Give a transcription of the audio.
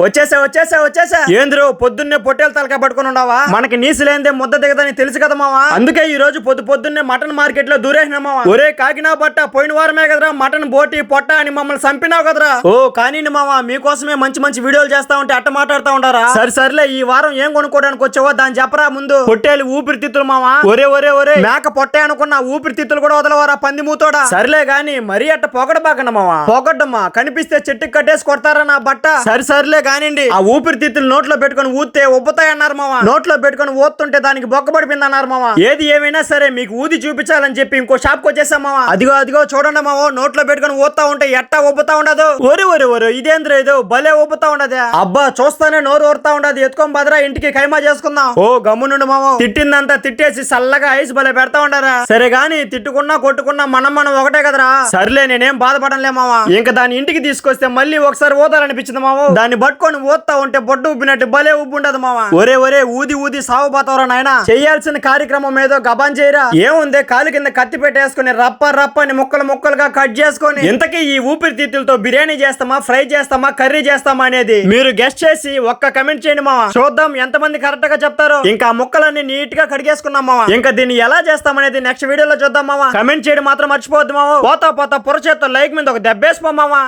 వచ్చేసా వచ్చేసా వచ్చేసా. ఏంద్రు పొద్దున్నే పొట్టేలు తలకాయ పట్టుకుని ఉండవా మనకి నీసు లేనిదే ముద్ద దిగదని తెలుసు కదా మావా? అందుకే ఈ రోజు పొద్దు పొద్దున్నే మటన్ మార్కెట్లో దూరేసిన మావా. ఒరే కాకినా బట్ట పోయిన వారమే కదరా మటన్ బోటి పొట్ట అని మమ్మల్ని చంపినావు కదరా? ఓ కానీ మావా మీకోసమే మంచి మంచి వీడియోలు చేస్తా ఉంటే అట్ట మాట్లాడుతా ఉంటారా సరే సర్లే ఈ వారం ఏం కొనుక్కోవడానికి వచ్చావో దాన్ని చెప్పరా ముందు. పొట్టేలు ఊపిరితిత్తులు మావా? ఒరే ఒరే ఒరే. మేక పొట్టే అనుకున్న ఊపిరితిత్తులు కూడా వదలవారా పంది మూతోడా? సర్లే గాని మరీ అట్ట పొగడబాకండి మావా. పొగడ్డమ్మా కనిపిస్తే చెట్టుకి కట్టేసి కొడతారా నా బట్ట? సరి సర్లే కానివ్వండి ఆ ఊపిరితిత్తులు నోట్లో పెట్టుకొని ఊస్తే ఉబ్బతాయి అన్నారు మావా. నోట్లో పెట్టుకొని ఊతుంటే దానికి బొక్క పడిపోయింది అన్నారు మావా. ఏది ఏమైనా సరే మీకు ఊది చూపించాలని చెప్పి ఇంకో షాప్కి వచ్చేసాం మావా. అదిగో అదిగో చూడండి మావో నోట్లో పెట్టుకొని ఊతా ఉంటే ఎట్టా ఉబ్బతా ఉండదు. ఒరి ఒరి ఒరి ఇదేంద్ర ఇది భలే ఉబ్బతా ఉండదు. అబ్బా చూస్తానే నోరు ఊరుతా ఉండదు. ఎత్తుకొని బదరా ఇంటికి ఖైమా చేసుకుందాం. ఓ గమ్మునుండు మావో. తిట్టిందంతా తిట్టేసి చల్లగా ఐస్ భలే పెడతా ఉండరా. సరే గాని తిట్టుకున్నా కొట్టుకున్నా మనం మనం ఒకటే కదరా. సర్లే నేనేం బాధపడలే మావా. ఇంకా దాని ఇంటికి తీసుకొస్తే మళ్ళీ ఒకసారి ఊదాలనిపించింది మావా. దాన్ని పట్టుకొని ఊతా ఉంటే బొట్టు ఉబ్బినట్టు భలే ఉబ్బు ఉండదు మావా. ఒరే ఒరే ఊది ఊది సాగు పోతావరా నాయన? చేయాల్సిన కార్యక్రమం ఏదో గబాన్ చేయరా? ఏముంది కాలు కింద కత్తి పెట్టేసుకుని రప్ప రప్ప అని ముక్కలు ముక్కలుగా కట్ చేసుకొని ఇంతకీ ఈ ఊపిరితిత్తులతో బిర్యానీ చేస్తామా ఫ్రై చేస్తామా కర్రీ చేస్తామా అనేది మీరు గెస్ట్ చేసి ఒక్క కమెంట్ చేయండి మావా. చూద్దాం ఎంతమంది కరెక్ట్గా చెప్తారో. ఇంకా ముక్కలన్నీ నీట్గా కడిగేసుకున్నాం మావా. ఇంకా దీన్ని ఎలా చేస్తామనేది నెక్స్ట్ వీడియోలో చూద్దాం మావా. కమెంట్ చేయడం మాత్రం మర్చిపోవద్దు మావా. పోతా పోతా పొరచేత్తో లైక్ మీద ఒక దెబ్బేసిపో మావా.